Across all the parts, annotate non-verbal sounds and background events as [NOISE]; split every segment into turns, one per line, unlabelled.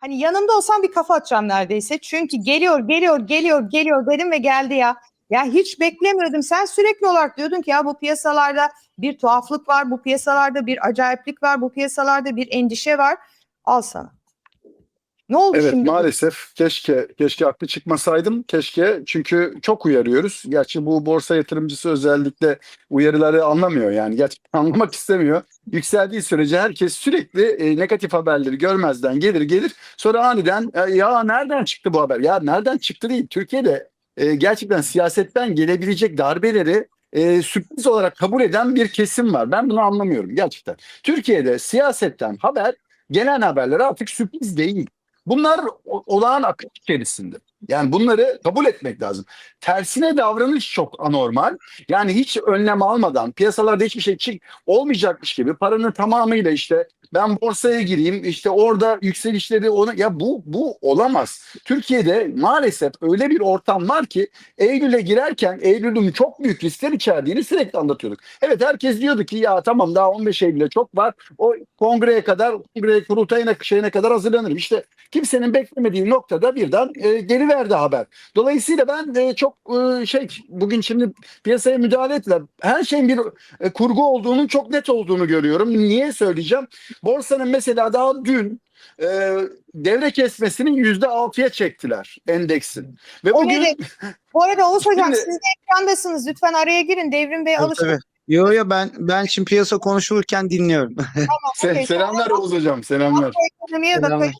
Hani yanımda olsam bir kafa atacağım neredeyse. Çünkü geliyor, geliyor, geliyor, geliyor dedim ve geldi ya. Ya hiç beklemiyordum. Sen sürekli olarak diyordun ki ya bu piyasalarda bir tuhaflık var, bu piyasalarda bir acayiplik var, bu piyasalarda bir endişe var. Al sana. Ne oldu
Evet
şimdi?
maalesef keşke keşke haklı çıkmasaydım keşke çünkü çok uyarıyoruz. Gerçi bu borsa yatırımcısı özellikle uyarıları anlamıyor yani gerçekten [LAUGHS] anlamak istemiyor. Yükseldiği sürece herkes sürekli e, negatif haberleri görmezden gelir gelir sonra aniden e, ya nereden çıktı bu haber ya nereden çıktı değil Türkiye'de e, gerçekten siyasetten gelebilecek darbeleri e, sürpriz olarak kabul eden bir kesim var. Ben bunu anlamıyorum gerçekten. Türkiye'de siyasetten haber gelen haberler artık sürpriz değil. Bunlar olağan akış içerisinde. Yani bunları kabul etmek lazım. Tersine davranış çok anormal. Yani hiç önlem almadan piyasalarda hiçbir şey olmayacakmış gibi paranın tamamıyla işte ben borsaya gireyim işte orada yükselişleri ona ya bu bu olamaz. Türkiye'de maalesef öyle bir ortam var ki Eylül'e girerken Eylül'ün çok büyük riskler içerdiğini sürekli anlatıyorduk. Evet herkes diyordu ki ya tamam daha 15 Eylül'e çok var. O kongreye kadar kongre kurultayına şeyine kadar hazırlanırım. İşte kimsenin beklemediği noktada birden e, geliverdi haber. Dolayısıyla ben e, çok e, şey bugün şimdi piyasaya müdahale ettiler. Her şeyin bir e, kurgu olduğunun çok net olduğunu görüyorum. Niye söyleyeceğim? Borsanın mesela daha dün e, devre kesmesinin yüzde altıya çektiler endeksin. Ve
O
bugün
ne Bu arada Oğuz Hocam
Şimdi-
siz de ekrandasınız. Lütfen araya girin. Devrim Bey alışın.
tabii. Yo yo ben ben şimdi piyasa konuşulurken dinliyorum.
se-
okey.
selamlar Oğuz Hocam selamlar.
Selamlar.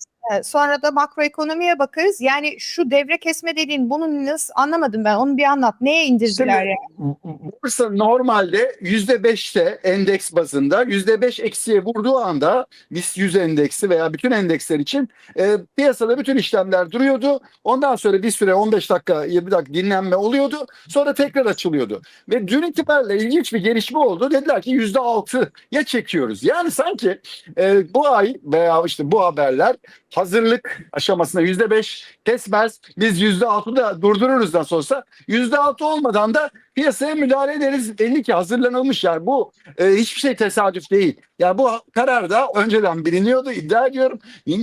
Sonra da makroekonomiye bakarız. Yani şu devre kesme dediğin bunu nasıl anlamadım ben. Onu bir anlat. Neye indirdiler
Şimdi-
ya?
Borsa normalde yüzde beşte endeks bazında yüzde beş eksiye vurduğu anda BIST 100 endeksi veya bütün endeksler için e, piyasada bütün işlemler duruyordu. Ondan sonra bir süre 15 dakika 20 dakika dinlenme oluyordu. Sonra tekrar açılıyordu. Ve dün itibariyle ilginç bir gelişme oldu. Dediler ki yüzde altıya çekiyoruz. Yani sanki e, bu ay veya işte bu haberler hazırlık aşamasında yüzde beş kesmez. Biz yüzde altıda durdururuz nasıl olsa. Yüzde altı olmadan da piyasaya müdahale ederiz. Belli ki hazırlanılmış yani bu e, hiçbir şey tesadüf değil. Yani bu karar da önceden biliniyordu iddia ediyorum.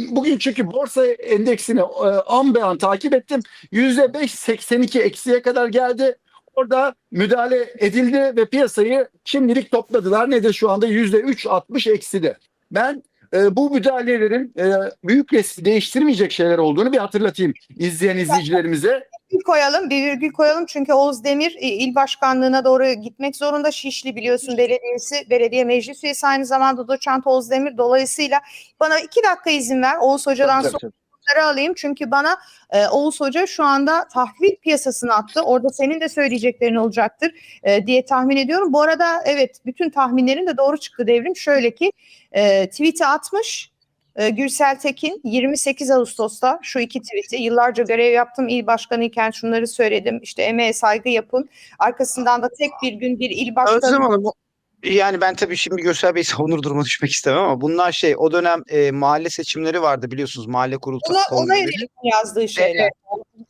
Bugün çünkü borsa endeksini e, an be an takip ettim. Yüzde beş 82 eksiye kadar geldi. Orada müdahale edildi ve piyasayı şimdilik topladılar. Nedir şu anda yüzde üç 60 ekside. Ben e, bu müdahalelerin e, büyük resmi değiştirmeyecek şeyler olduğunu bir hatırlatayım izleyen izleyicilerimize.
virgül koyalım, bir virgül koyalım çünkü Oğuz Demir e, il başkanlığına doğru gitmek zorunda. Şişli biliyorsun belediyesi, belediye meclis üyesi aynı zamanda doçent Oğuz Demir. Dolayısıyla bana iki dakika izin ver Oğuz Hoca'dan
Tabii,
sonra
tabii.
Soruları alayım. Çünkü bana e, Oğuz Hoca şu anda tahvil piyasasını attı. Orada senin de söyleyeceklerin olacaktır e, diye tahmin ediyorum. Bu arada evet bütün tahminlerin de doğru çıktı devrim. Şöyle ki e, tweet'i atmış. e, Gürsel Tekin 28 Ağustos'ta şu iki tweet'i yıllarca görev yaptım il başkanı iken şunları söyledim işte emeğe saygı yapın arkasından da tek bir gün bir il başkanı
Özlem Hanım yani ben tabii şimdi Görsel Bey savunur [LAUGHS] duruma düşmek istemem ama bunlar şey o dönem e, mahalle seçimleri vardı biliyorsunuz mahalle kurultayı
ona, ona yönelik yazdığı şeyler.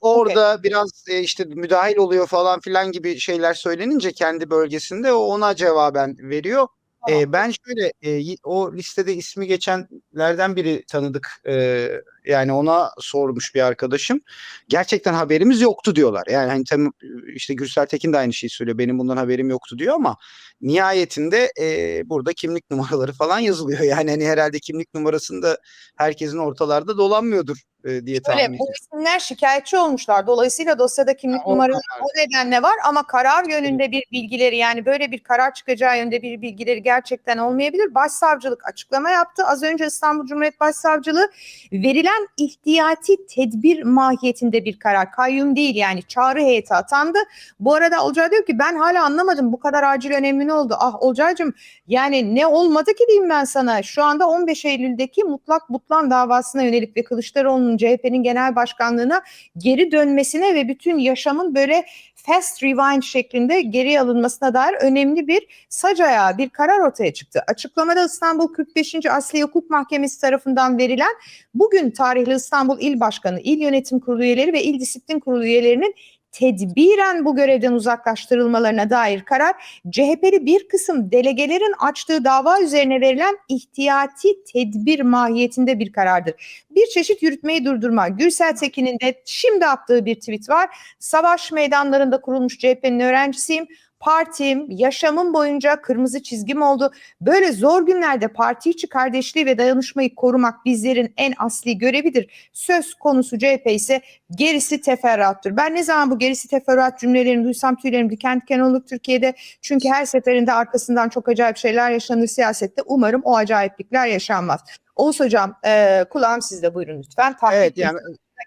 Orada biraz e, işte müdahil oluyor falan filan gibi şeyler söylenince kendi bölgesinde o ona cevaben veriyor.
Tamam.
E, ben şöyle e, o listede ismi geçenlerden biri tanıdık. E, yani ona sormuş bir arkadaşım. Gerçekten haberimiz yoktu diyorlar. Yani hani tam işte Gürsel Tekin de aynı şeyi söylüyor. Benim bundan haberim yoktu diyor ama nihayetinde e, burada kimlik [LAUGHS] numaraları falan yazılıyor. Yani hani herhalde kimlik numarasında herkesin ortalarda dolanmıyordur e, diye tahmin
Öyle
ediyorum.
bu isimler şikayetçi olmuşlar. Dolayısıyla dosyada kimlik numaraları
kadar.
o nedenle var ama karar yönünde bir bilgileri yani böyle bir karar çıkacağı yönde bir bilgileri gerçekten olmayabilir. Başsavcılık açıklama yaptı. Az önce İstanbul Cumhuriyet Başsavcılığı verilen ihtiyati tedbir mahiyetinde bir karar. Kayyum değil yani çağrı heyeti atandı. Bu arada Olcay diyor ki ben hala anlamadım bu kadar acil önemli ne oldu? Ah Olcay'cığım yani ne olmadı ki diyeyim ben sana. Şu anda 15 Eylül'deki mutlak butlan davasına yönelik ve Kılıçdaroğlu'nun CHP'nin genel başkanlığına geri dönmesine ve bütün yaşamın böyle fast rewind şeklinde geri alınmasına dair önemli bir sac ayağı, bir karar ortaya çıktı. Açıklamada İstanbul 45. Asliye Hukuk Mahkemesi tarafından verilen bugün tarihli İstanbul İl Başkanı, İl Yönetim Kurulu üyeleri ve İl Disiplin Kurulu üyelerinin tedbiren bu görevden uzaklaştırılmalarına dair karar CHP'li bir kısım delegelerin açtığı dava üzerine verilen ihtiyati tedbir mahiyetinde bir karardır. Bir çeşit yürütmeyi durdurma. Gürsel Tekin'in de şimdi attığı bir tweet var. Savaş meydanlarında kurulmuş CHP'nin öğrencisiyim. Partim, yaşamım boyunca kırmızı çizgim oldu. Böyle zor günlerde parti içi kardeşliği ve dayanışmayı korumak bizlerin en asli görevidir. Söz konusu CHP ise gerisi teferruattır. Ben ne zaman bu gerisi teferruat cümlelerini duysam tüylerim diken diken olur Türkiye'de. Çünkü her seferinde arkasından çok acayip şeyler yaşanır siyasette. Umarım o acayiplikler yaşanmaz. Oğuz Hocam e, kulağım sizde buyurun lütfen. Tahmin
Evet yani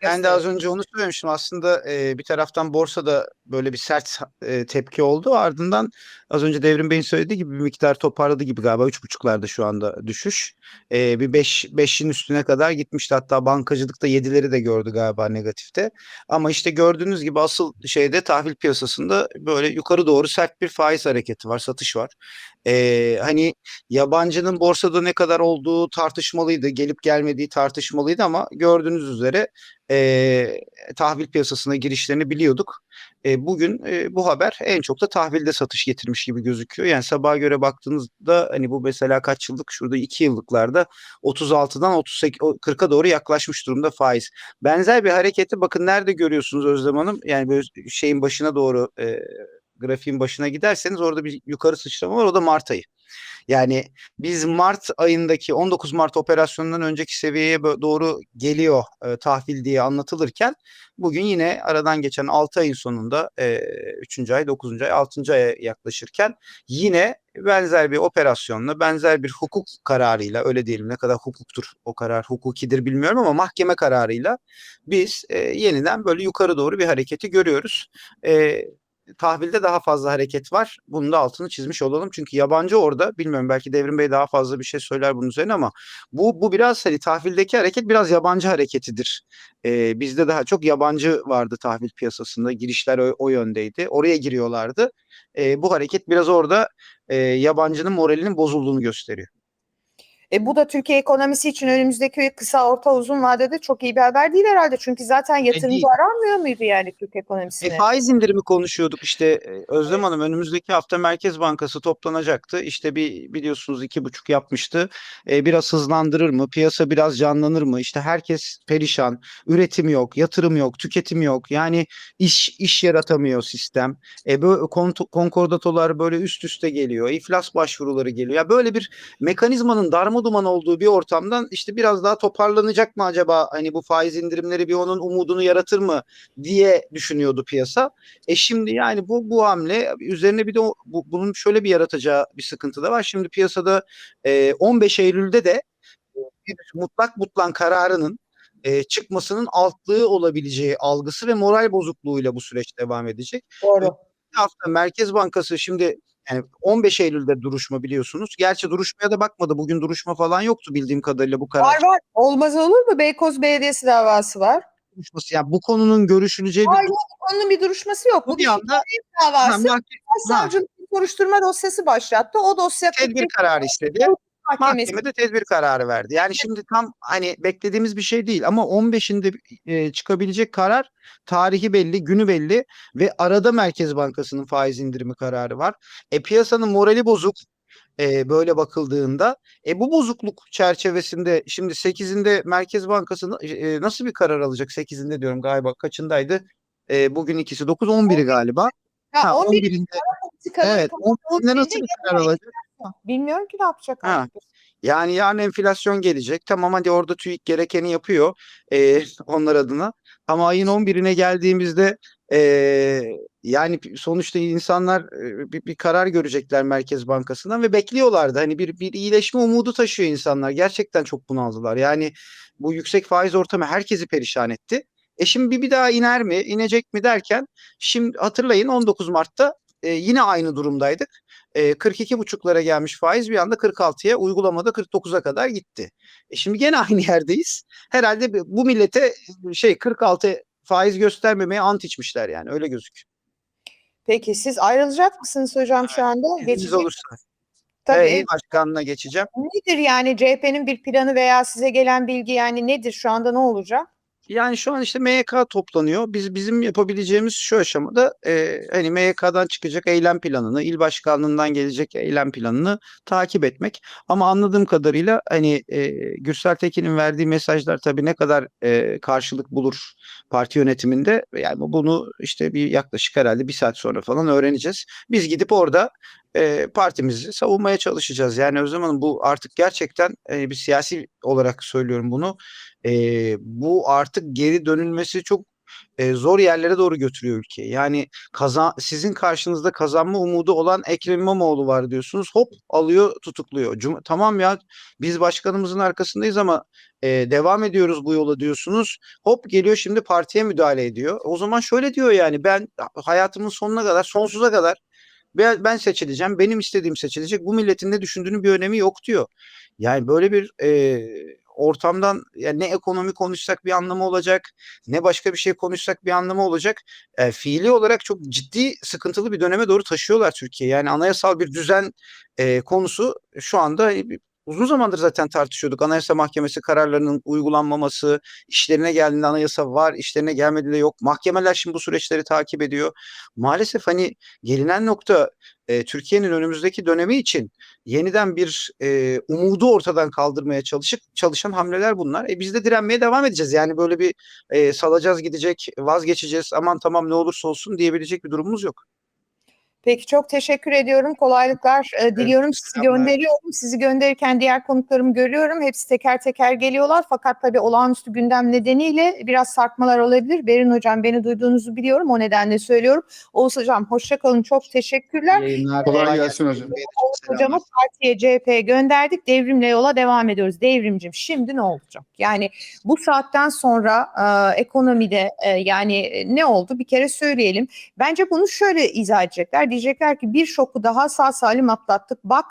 ben de az önce onu söylemiştim. Aslında e, bir taraftan borsada böyle bir sert e, tepki oldu. Ardından az önce Devrim Bey'in söylediği gibi bir miktar toparladı gibi galiba. Üç buçuklarda şu anda düşüş. E, bir beş, beşin üstüne kadar gitmişti. Hatta bankacılıkta yedileri de gördü galiba negatifte. Ama işte gördüğünüz gibi asıl şeyde tahvil piyasasında böyle yukarı doğru sert bir faiz hareketi var. Satış var. E, hani yabancının borsada ne kadar olduğu tartışmalıydı. Gelip gelmediği tartışmalıydı ama gördüğünüz üzere e, tahvil piyasasına girişlerini biliyorduk. E, bugün e, bu haber en çok da tahvilde satış getirmiş gibi gözüküyor. Yani sabaha göre baktığınızda hani bu mesela kaç yıllık şurada 2 yıllıklarda 36'dan 38 o 40'a doğru yaklaşmış durumda faiz. Benzer bir hareketi bakın nerede görüyorsunuz Özlem Hanım? Yani böyle şeyin başına doğru e, grafiğin başına giderseniz orada bir yukarı sıçrama var o da Mart ayı. Yani biz Mart ayındaki 19 Mart operasyonundan önceki seviyeye doğru geliyor e, tahvil diye anlatılırken bugün yine aradan geçen 6 ayın sonunda e, 3. ay, 9. ay, 6. aya yaklaşırken yine benzer bir operasyonla, benzer bir hukuk kararıyla öyle diyelim ne kadar hukuktur o karar hukukidir bilmiyorum ama mahkeme kararıyla biz e, yeniden böyle yukarı doğru bir hareketi görüyoruz. E, tahvilde daha fazla hareket var. Bunun da altını çizmiş olalım. Çünkü yabancı orada bilmiyorum belki Devrim Bey daha fazla bir şey söyler bunun üzerine ama bu bu biraz hani tahvildeki hareket biraz yabancı hareketidir. Ee, bizde daha çok yabancı vardı tahvil piyasasında. Girişler o, o yöndeydi. Oraya giriyorlardı. Ee, bu hareket biraz orada e, yabancının moralinin bozulduğunu gösteriyor.
E, bu da Türkiye ekonomisi için önümüzdeki kısa, orta, uzun vadede çok iyi bir haber değil herhalde. Çünkü zaten yatırımcı
değil.
aranmıyor muydu yani Türk
E,
ekonomisine?
faiz indirimi konuşuyorduk işte e, Özlem Hanım önümüzdeki hafta Merkez Bankası toplanacaktı. İşte bir biliyorsunuz iki buçuk yapmıştı. E, biraz hızlandırır mı? Piyasa biraz canlanır mı? İşte herkes perişan. Üretim yok, yatırım yok, tüketim yok. Yani iş iş yaratamıyor sistem. E, böyle konkordatolar böyle üst üste geliyor. İflas başvuruları geliyor. Ya böyle bir mekanizmanın darma duman olduğu bir ortamdan işte biraz daha toparlanacak mı acaba? Hani bu faiz indirimleri bir onun umudunu yaratır mı diye düşünüyordu piyasa. E şimdi yani bu bu hamle üzerine bir de o- bu, bunun şöyle bir yaratacağı bir sıkıntı da var. Şimdi piyasada e, 15 Eylül'de de bir mutlak mutlan kararının e, çıkmasının altlığı olabileceği algısı ve moral bozukluğuyla bu süreç devam edecek.
Doğru.
Bir hafta Merkez Bankası şimdi yani 15 Eylül'de duruşma biliyorsunuz. Gerçi duruşmaya da bakmadı. Bugün duruşma falan yoktu bildiğim kadarıyla bu karar
Var var. Olmaz olur mu? Beykoz Belediyesi davası var.
duruşması. Yani bu konunun görüşüleceği bir
Hayır, yok, Onun bir duruşması yok.
bu
Bu
bir anda
davası.
mahke-
Savcılık soruşturma dosyası başlattı. O dosya
tedbir kararı istedi.
Mahkemesi.
Mahkeme de tedbir kararı verdi. Yani şimdi tam hani beklediğimiz bir şey değil ama 15'inde e, çıkabilecek karar tarihi belli, günü belli ve arada Merkez Bankası'nın faiz indirimi kararı var. E piyasanın morali bozuk e, böyle bakıldığında. E bu bozukluk çerçevesinde şimdi 8'inde Merkez Bankası e, nasıl bir karar alacak? 8'inde diyorum galiba kaçındaydı? E, bugün ikisi 9 11'i galiba.
Ha,
Ha,
11
11'inde
çıkarır.
evet 11'inde nasıl bir karar alacak?
Bilmiyorum ki ne yapacak.
Ha.
artık.
Yani yarın enflasyon gelecek. Tamam hadi orada TÜİK gerekeni yapıyor eee, [LAUGHS] onlar adına. Ama ayın 11'ine geldiğimizde eee, yani p- sonuçta insanlar eee, bir, bir karar görecekler Merkez Bankası'ndan ve bekliyorlardı. Hani bir, bir iyileşme umudu taşıyor insanlar. Gerçekten çok bunaldılar. Yani bu yüksek faiz ortamı herkesi perişan etti. E şimdi bir, bir daha iner mi, inecek mi derken şimdi hatırlayın 19 Mart'ta eee, yine aynı durumdaydık e, 42,5'lara gelmiş faiz bir anda 46'ya uygulamada 49'a kadar gitti. E şimdi gene [LAUGHS] aynı yerdeyiz. Herhalde bu- millete şey 46 faiz göstermemeye ant içmişler yani öyle gözüküyor.
Peki siz ayrılacak mısınız hocam şu anda? Geçecek.
olursa.
Tabii.
Evet, il başkanlığına geçeceğim.
Nedir yani CHP'nin bir planı veya size gelen bilgi yani nedir şu anda ne olacak?
Yani şu an işte MYK toplanıyor. Biz bizim yapabileceğimiz şu aşamada e, hani MYK'dan çıkacak eylem planını, il başkanlığından gelecek eylem planını takip etmek. Ama anladığım kadarıyla hani e, Gürsel Tekin'in verdiği mesajlar tabii ne kadar e, karşılık bulur parti yönetiminde yani bunu işte bir yaklaşık herhalde bir saat sonra falan öğreneceğiz. Biz gidip orada e, partimizi savunmaya çalışacağız. Yani Özlem Hanım bu artık gerçekten e, bir siyasi olarak söylüyorum bunu. E, bu artık geri dönülmesi çok e, zor yerlere doğru götürüyor ülkeyi. Yani kazan sizin karşınızda kazanma umudu olan Ekrem İmamoğlu var diyorsunuz. Hop alıyor tutukluyor. Cum- tamam ya biz başkanımızın arkasındayız ama e, devam ediyoruz bu yola diyorsunuz. Hop geliyor şimdi partiye müdahale ediyor. O zaman şöyle diyor yani ben hayatımın sonuna kadar sonsuza kadar ben seçileceğim. Benim istediğim seçilecek. Bu milletin ne düşündüğünün bir önemi yok diyor. Yani böyle bir e, ortamdan yani ne ekonomi konuşsak bir anlamı olacak, ne başka bir şey konuşsak bir anlamı olacak. E, fiili olarak çok ciddi sıkıntılı bir döneme doğru taşıyorlar Türkiye. Yani anayasal bir düzen e, konusu şu anda uzun zamandır zaten tartışıyorduk. Anayasa Mahkemesi kararlarının uygulanmaması, işlerine geldiğinde anayasa var, işlerine gelmediğinde yok. Mahkemeler şimdi bu süreçleri takip ediyor. Maalesef hani gelinen nokta e, Türkiye'nin önümüzdeki dönemi için yeniden bir e, umudu ortadan kaldırmaya çalışıp çalışan hamleler bunlar. E, biz de direnmeye devam edeceğiz. Yani böyle bir e, salacağız gidecek, vazgeçeceğiz, aman tamam ne olursa olsun diyebilecek bir durumumuz yok.
Peki çok teşekkür ediyorum. Kolaylıklar e, diliyorum. Sizi gönderiyorum. Sizi gönderirken diğer konuklarımı görüyorum. Hepsi teker teker geliyorlar. Fakat tabii olağanüstü gündem nedeniyle biraz sarkmalar olabilir. Berin Hocam beni duyduğunuzu biliyorum. O nedenle söylüyorum. Oğuz Hocam hoşça kalın. Çok teşekkürler.
Yayınlar,
Kolay gelsin hocam.
Oğuz Hocam'ı partiye CHP'ye gönderdik. Devrimle yola devam ediyoruz. Devrimcim şimdi ne olacak? Yani bu saatten sonra e, ekonomide e, yani e, ne oldu? Bir kere söyleyelim. Bence bunu şöyle izah edecekler. Diyecekler ki bir şoku daha sağ salim atlattık. Bak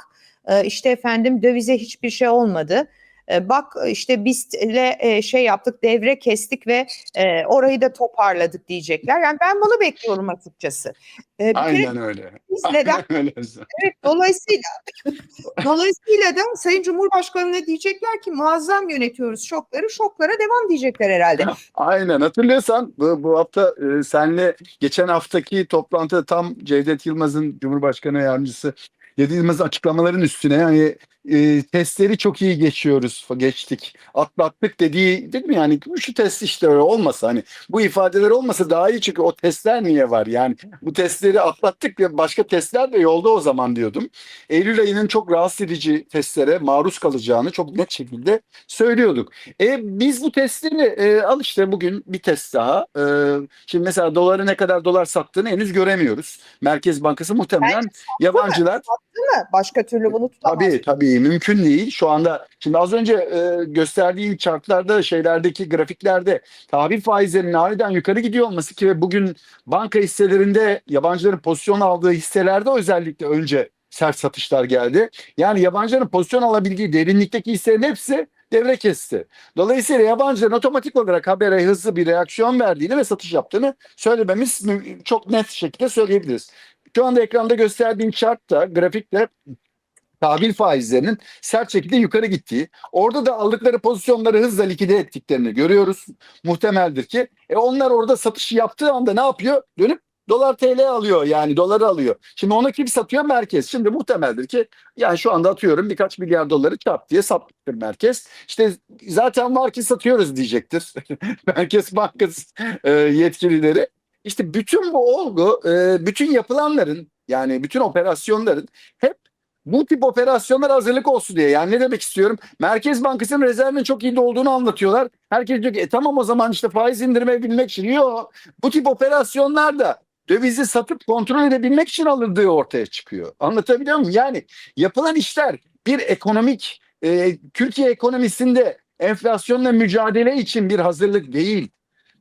e, işte efendim dövize hiçbir şey olmadı. E, Bak işte biz ile şey yaptık devre kestik ve e, orayı da toparladık diyecekler. Yani ben bunu bekliyorum açıkçası. E, bir kere
Aynen öyle.
biz neden [LAUGHS]
Aynen.
Evet, dolayısıyla [LAUGHS] dolayısıyla da Sayın Cumhurbaşkanı'na diyecekler ki muazzam yönetiyoruz şokları, şoklara devam diyecekler herhalde.
Aynen hatırlıyorsan bu, bu hafta e, senle geçen haftaki toplantıda tam Cevdet Yılmaz'ın Cumhurbaşkanı yardımcısı Cevdet Yılmaz'ın açıklamaların üstüne yani e, testleri çok iyi geçiyoruz geçtik atlattık dediği değil mi yani şu test işte öyle olmasa hani bu ifadeler olmasa daha iyi çünkü o testler niye var yani bu testleri atlattık ve başka testler de yolda o zaman diyordum. Eylül ayının çok rahatsız edici testlere maruz kalacağını çok net şekilde söylüyorduk. E biz bu testleri e, al işte bugün bir test daha. E, şimdi mesela doları ne kadar dolar sattığını henüz göremiyoruz. Merkez Bankası muhtemelen yabancılar
Değil mi? Başka türlü bunu tutamaz.
Tabii tabii mümkün değil. Şu anda şimdi az önce e, gösterdiğim chartlarda şeylerdeki grafiklerde tahvil faizlerinin aniden yukarı gidiyor olması ki ve bugün banka hisselerinde yabancıların pozisyon aldığı hisselerde özellikle önce sert satışlar geldi. Yani yabancıların pozisyon alabildiği derinlikteki hisselerin hepsi devre kesti. Dolayısıyla yabancıların otomatik olarak habere hızlı bir reaksiyon verdiğini ve satış yaptığını söylememiz çok net şekilde söyleyebiliriz. Şu anda ekranda gösterdiğim chartta, grafikte tahvil faizlerinin sert şekilde yukarı gittiği, orada da aldıkları pozisyonları hızla likide ettiklerini görüyoruz. Muhtemeldir ki. E onlar orada satışı yaptığı anda ne yapıyor? Dönüp dolar TL alıyor yani doları alıyor. Şimdi ona kim satıyor? Merkez. Şimdi muhtemeldir ki yani şu anda atıyorum birkaç milyar doları çap diye satmıştır merkez. İşte zaten var ki satıyoruz diyecektir. [LAUGHS] Merkez Bankası e, yetkilileri. İşte bütün bu olgu, e, bütün yapılanların yani bütün operasyonların hep bu tip operasyonlar hazırlık olsun diye. Yani ne demek istiyorum? Merkez Bankası'nın rezervinin çok iyi olduğunu anlatıyorlar. Herkes diyor ki e, tamam o zaman işte faiz indirmeyebilmek için. Yok. Bu tip operasyonlar da dövizi satıp kontrol edebilmek için alındığı ortaya çıkıyor. Anlatabiliyor muyum? Yani yapılan işler bir ekonomik, e, Türkiye ekonomisinde enflasyonla mücadele için bir hazırlık değil.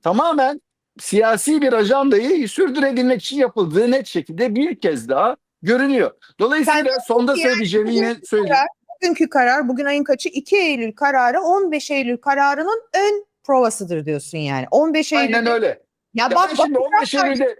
Tamamen siyasi bir ajandayı sürdürebilmek için yapıldığı net şekilde bir kez daha görünüyor. Dolayısıyla
Sen-
sonda
yani
söyleyeceğimi yine söyleyeyim.
karar, bugünkü karar, bugün ayın kaçı? 2 Eylül kararı 15 Eylül kararının ön provasıdır diyorsun yani. 15 Eylül.
Aynen öyle.
Ya
Ya
bak
ben şimdi
bak
15 Eylül'de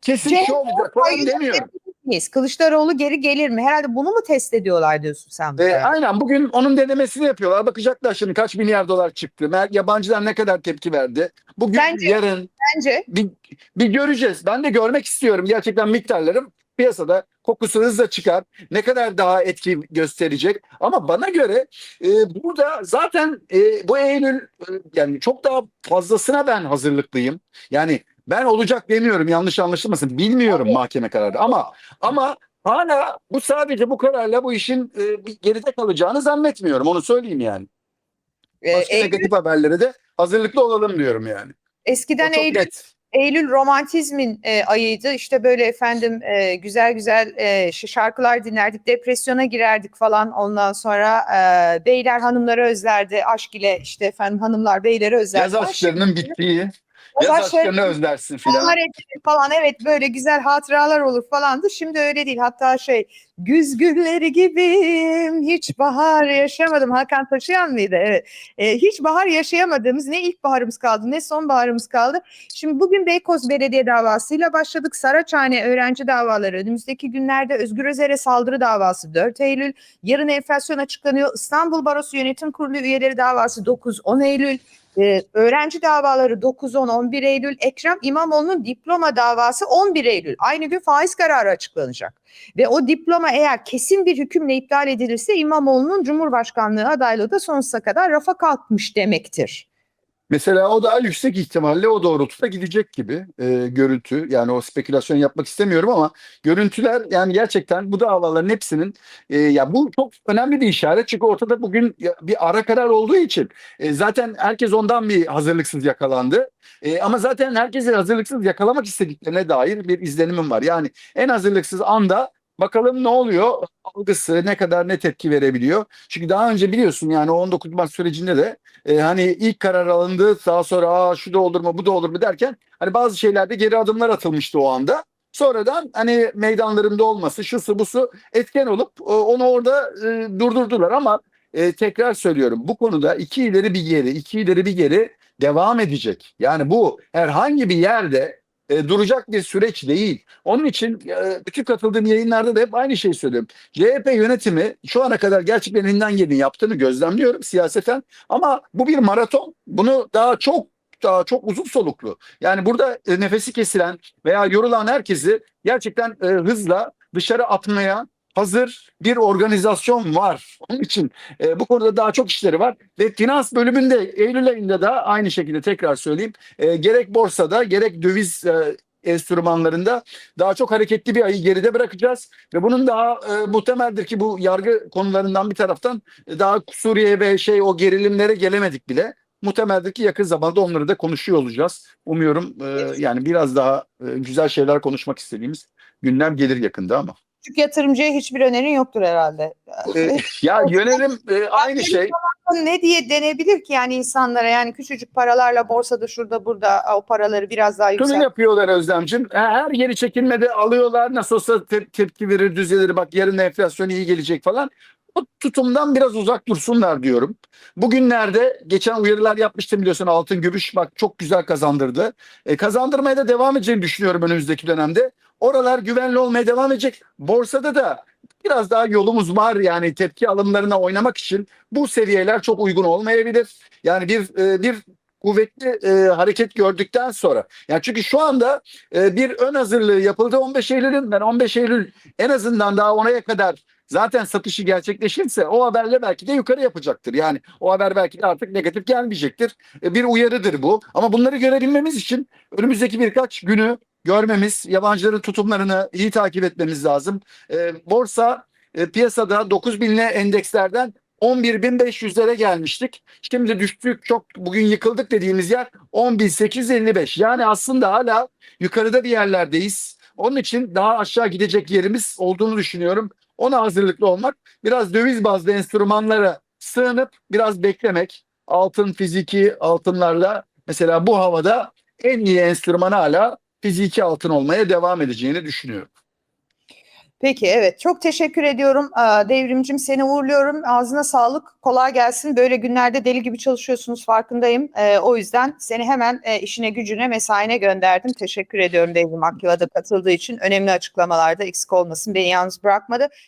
kesin şey olacak falan demiyorum.
miyiz? Kılıçdaroğlu geri gelir mi? Herhalde bunu mu test ediyorlar diyorsun sen?
Ve aynen bugün onun denemesini yapıyorlar. Bakacaklar şimdi kaç milyar dolar çıktı. Yabancılar ne kadar tepki verdi. Bugün
Bence-
yarın
Bence
bir, bir göreceğiz. Ben de görmek istiyorum. Gerçekten miktarlarım piyasada kokusu hızla çıkar. Ne kadar daha etki gösterecek. Ama bana göre e, burada zaten e, bu Eylül e, yani çok daha fazlasına ben hazırlıklıyım. Yani ben olacak demiyorum yanlış anlaşılmasın. Bilmiyorum mahkeme kararı ama ama hala bu sadece bu kararla bu işin e, geride kalacağını zannetmiyorum. Onu söyleyeyim yani.
e,
Başka
Eylül-
negatif haberlere de hazırlıklı olalım diyorum yani.
Eskiden Eylül
net.
Eylül romantizmin e, ayıydı. İşte böyle efendim e, güzel güzel e, şarkılar dinlerdik, depresyona girerdik falan. Ondan sonra e, beyler hanımları özlerdi. Aşk ile işte efendim hanımlar beyleri özlerdi.
Yaz aşklarının bittiği, yaz aşklarını özlersin filan.
Falan evet böyle güzel hatıralar olur falandı. Şimdi öyle değil. Hatta şey güz gülleri gibiyim hiç bahar yaşamadım. Hakan Taşıyan mıydı? Evet. Ee, hiç bahar yaşayamadığımız ne ilkbaharımız kaldı ne sonbaharımız kaldı. Şimdi bugün Beykoz Belediye davasıyla başladık. Saraçhane öğrenci davaları önümüzdeki günlerde Özgür Özer'e saldırı davası 4 Eylül. Yarın enflasyon açıklanıyor. İstanbul Barosu Yönetim Kurulu üyeleri davası 9-10 Eylül. Ee, öğrenci davaları 9-10-11 Eylül, Ekrem İmamoğlu'nun diploma davası 11 Eylül. Aynı gün faiz kararı açıklanacak. Ve o diploma eğer kesin bir hükümle iptal edilirse İmamoğlu'nun Cumhurbaşkanlığı adaylığı da sonsuza kadar rafa kalkmış demektir.
Mesela o da yüksek ihtimalle o doğrultuda gidecek gibi e, görüntü. Yani o spekülasyon yapmak istemiyorum ama görüntüler yani gerçekten bu davaların hepsinin e, ya bu çok önemli bir işaret. Çünkü ortada bugün bir ara karar olduğu için e, zaten herkes ondan bir hazırlıksız yakalandı. E, ama zaten herkesi hazırlıksız yakalamak istediklerine dair bir izlenimim var. Yani en hazırlıksız anda bakalım ne oluyor algısı ne kadar ne tepki verebiliyor. Çünkü daha önce biliyorsun yani o 19 Mart sürecinde de e, hani ilk karar alındı daha sonra Aa, şu da olur mu bu da olur mu derken hani bazı şeylerde geri adımlar atılmıştı o anda. Sonradan hani meydanlarında olması şusu busu etken olup e, onu orada e, durdurdular ama e, tekrar söylüyorum bu konuda iki ileri bir geri iki ileri bir geri devam edecek. Yani bu herhangi bir yerde e, duracak bir süreç değil. Onun için e, katıldığım yayınlarda da hep aynı şeyi söylüyorum. CHP yönetimi şu ana kadar gerçekten elinden geleni yaptığını gözlemliyorum siyaseten ama bu bir maraton. Bunu daha çok daha çok uzun soluklu. Yani burada e, nefesi kesilen veya yorulan herkesi gerçekten e, hızla dışarı atmaya hazır bir organizasyon var. Onun için e, bu konuda daha çok işleri var ve finans bölümünde Eylül ayında da aynı şekilde tekrar söyleyeyim e, gerek borsada gerek döviz e, enstrümanlarında daha çok hareketli bir ayı geride bırakacağız ve bunun daha e, muhtemeldir ki bu yargı konularından bir taraftan daha Suriye ve şey o gerilimlere gelemedik bile. Muhtemeldir ki yakın zamanda onları da konuşuyor olacağız. Umuyorum e, yani biraz daha e, güzel şeyler konuşmak istediğimiz gündem gelir yakında ama.
Küçük yatırımcıya hiçbir önerin yoktur herhalde.
E, [LAUGHS] ya yönelim e, aynı şey.
ne diye denebilir ki yani insanlara yani küçücük paralarla borsada şurada burada o paraları biraz daha
Şunu
yüksel.
yapıyorlar Özlemcim. Her geri çekilmede alıyorlar. Nasıl olsa te- tepki verir düzelir. Bak yarın enflasyon iyi gelecek falan. O tutumdan biraz uzak dursunlar diyorum. Bugünlerde geçen uyarılar yapmıştım biliyorsun altın gümüş bak çok güzel kazandırdı. E, kazandırmaya da devam edeceğini düşünüyorum önümüzdeki dönemde. Oralar güvenli olmaya devam edecek. Borsada da biraz daha yolumuz var yani tepki alımlarına oynamak için bu seviyeler çok uygun olmayabilir. Yani bir e, bir kuvvetli e, hareket gördükten sonra. Yani çünkü şu anda e, bir ön hazırlığı yapıldı 15 Eylül'ün. Ben 15 Eylül en azından daha oraya kadar zaten satışı gerçekleşirse o haberle belki de yukarı yapacaktır. Yani o haber belki de artık negatif gelmeyecektir. E, bir uyarıdır bu. Ama bunları görebilmemiz için önümüzdeki birkaç günü görmemiz, yabancıların tutumlarını iyi takip etmemiz lazım. E, borsa e, piyasada 9000'le endekslerden 11.500'lere gelmiştik. Şimdi düştük çok bugün yıkıldık dediğimiz yer 10.855. Yani aslında hala yukarıda bir yerlerdeyiz. Onun için daha aşağı gidecek yerimiz olduğunu düşünüyorum. Ona hazırlıklı olmak, biraz döviz bazlı enstrümanlara sığınıp biraz beklemek. Altın fiziki altınlarla mesela bu havada en iyi enstrüman hala fiziki altın olmaya devam edeceğini düşünüyorum.
Peki evet. Çok teşekkür ediyorum. Devrimcim seni uğurluyorum. Ağzına sağlık. Kolay gelsin. Böyle günlerde deli gibi çalışıyorsunuz farkındayım. Ee, o yüzden seni hemen e, işine gücüne mesaine gönderdim. Teşekkür ediyorum Devrim Akyıl'a da katıldığı için. Önemli açıklamalarda eksik olmasın. Beni yalnız bırakmadı